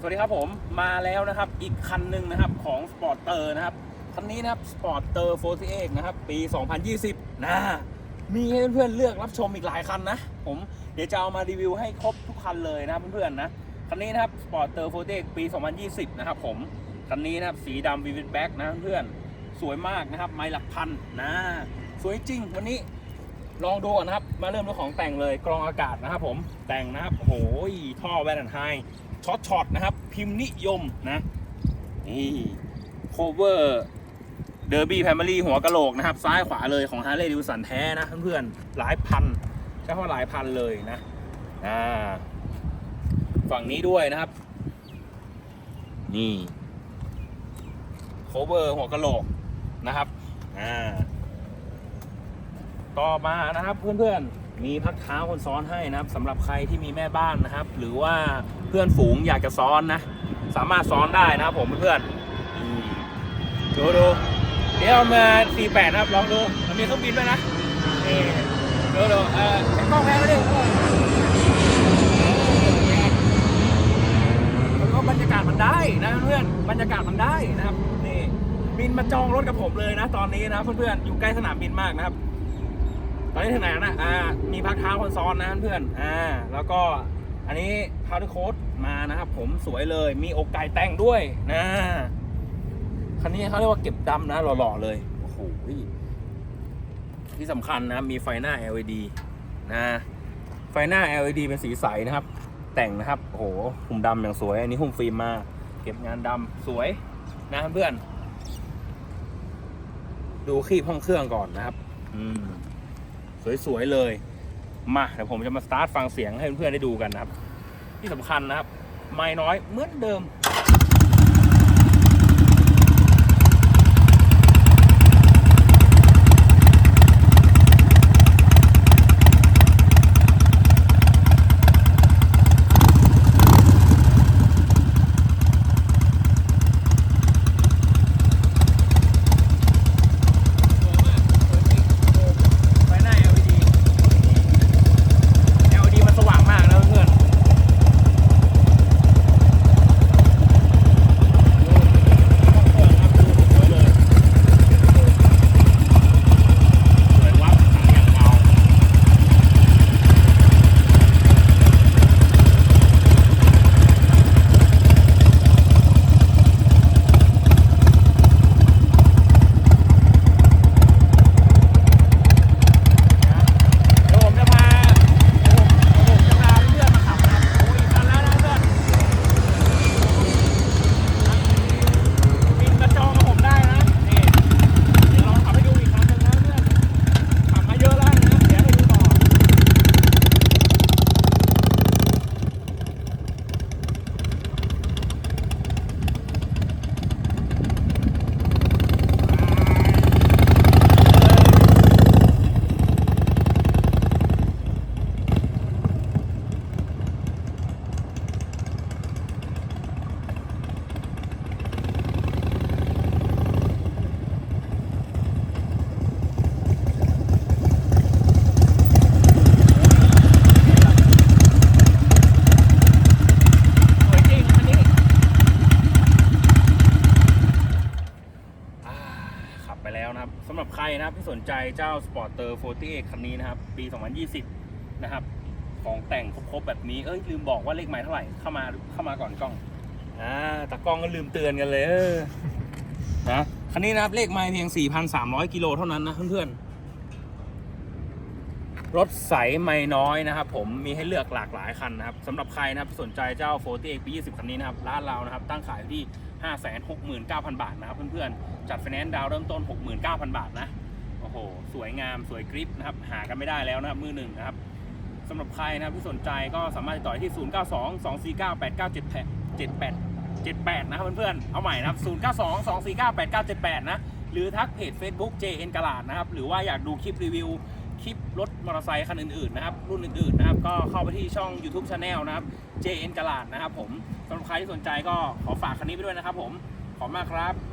สวัสดีครับผมมาแล้วนะครับอีกคันหนึ่งนะครับของสปอร์ตเตอร์นะครับคันนี้นะครับสปอร์ตเตอร์48นะครับปี 2020 นะมีให้เพื่อนๆเลือกรับชมอีกหลายคันนะ ผมเดี๋ยวจะเอามารีวิวให้ครบทุกคันเลยนะเพื่อนๆนะคันนี้นะครับสปอร์ตเตอร์48ปี 2020 นะครับผมคันนี้นะครับสีดำวีวิดแบ็กนะเพื่อนสวยมากนะครับไม้หลักพันนะสวยจริงวันนี้ลองดูก่อนนะครับ มาเริ่มด้วยของแต่งเลยกรองอากาศนะครับผมแต่งนะครับโอ้โหท่อแวนไฮ ช็อตช็อตนะครับ พิมพ์นิยมนะนี่โคเวอร์เดอร์บี้แฟมิลี่หัวกะโหลกนะครับ ซ้ายขวาเลยของฮาร์เลย์ดิวสันแท้นะเพื่อนๆหลายพันใช่ว่าหลายพันเลยนะอ่าฝั่งนี้ด้วยนะครับ นี่โคเวอร์หัวกะโหลกนะครับอ่าต่อมานะครับเพื่อนๆ มีพักเท้าคนซ้อนให้นะครับสำหรับใครที่มีแม่บ้านนะครับ หรือว่าเพื่อนฝูงอยากจะซ้อนนะ สามารถซ้อนได้นะครับผมเพื่อนดูดูเดี๋ยวเอามา 48 นะครับ ลองดูมันมีเครื่องบินด้วยนะนี่ดูดูเออใช้กล้องแพ้แล้วดิแล้วก็บรรยากาศมันได้นะเพื่อนบรรยากาศมันได้นะครับนี่บินมาจองรถกับผมเลยนะ ตอนนี้นะเพื่อนๆอยู่ใกล้สนามบินมากนะครับ อนนี้ถึงไหนแล้วนะอ่ามีพักเท้าคนซ้อนนะเพื่อนอ่าแล้วก็อันนี้พาวเดอร์โค้ดมานะครับผมสวยเลยมีอกไก่แต่งด้วยนะคันนี้เขาเรียกว่าเก็บดำนะหล่อๆเลยโอ้โหที่สำคัญนะมีไฟหน้า LED นะไฟหน้า LED เป็นสีใสนะครับ แต่งนะครับโอ้โหหุ้มดำอย่างสวย อันนี้หุ้มฟิล์มมา เก็บงานดำสวยนะเพื่อน ดูครีบห้องเครื่องก่อนนะครับ อืม สวยๆเลย มาเดี๋ยวผมจะมาสตาร์ทฟังเสียงให้เพื่อนๆได้ดูกันนะครับ ที่สำคัญนะครับ ไม่น้อยเหมือนเดิม ไฟหน้า LED LED มันสว่างมากนะเพื่อนสวยวับหางอย่างเงา เดี๋ยวผมจะพาเดี๋ยวผมจะพาเพื่อนๆมาขับนะครับโอ้ยคันแล้วนะเพื่อนบินกระจองกับผมได้นะ นี่ เดี๋ยวลองขับให้ดูอีกครั้งหนึงนะเพื่อน ขับมาเยอะแล้วนะ เดี๋ยวให้ดูต่อ สวยจริงคันนี้อ่าขับไปแล้วนะครับสำหรับใคร นะครับที่สนใจเจ้า Sporter 48 คันนี้นะครับ ปี 2020 นะครับ ของแต่งครบๆแบบนี้ เอ้ยลืมบอกว่าเลขไม้เท่าไหร่ เข้ามาเข้ามาก่อนกล้อง อ่าตากล้องก็ลืมเตือนกันเลยเออนะคันนี้นะครับเลขไม้เพียง 4,300 กิโลเท่านั้นนะเพื่อนๆ รถใสไม่น้อยนะครับ ผมมีให้เลือกหลากหลายคันนะครับสำหรับใครนะครับสนใจเจ้าโฟตี้ปี 20 คันนี้นะครับร้านเรานะครับ ตั้งขายอยู่ที่ 569,000 บาทนะครับเพื่อนๆ จัดไฟแนนซ์ดาวเริ่มต้น 69,000 บาทนะ วยงามสวยกริปนะครับหากันไม่ได้แล้วนะครับมือหนึ่งนะครับสำหรับใครนะครับที่สนใจก็สามารถติดต่อที่ 0 9 2 2 4 9 8 9 7 8 78 นะครับเพื่อนๆ เอาใหม่นะครับ 0 9 2 2 4 9 8 9 7 8 นะ หรือทักเพจ Facebook JN กลาดนะครับ หรือว่าอยากดูคลิปรีวิว คลิปรถมอเตอร์ไซค์คันอื่นๆ นะครับ รุ่นอื่นๆ นะครับ ก็เข้าไปที่ช่อง YouTube Channel นะครับ JN กลาดนะครับผมสำหรับใครที่สนใจก็ขอฝากคันนี้ไปด้วยนะครับผม ขอบคุณมากครับ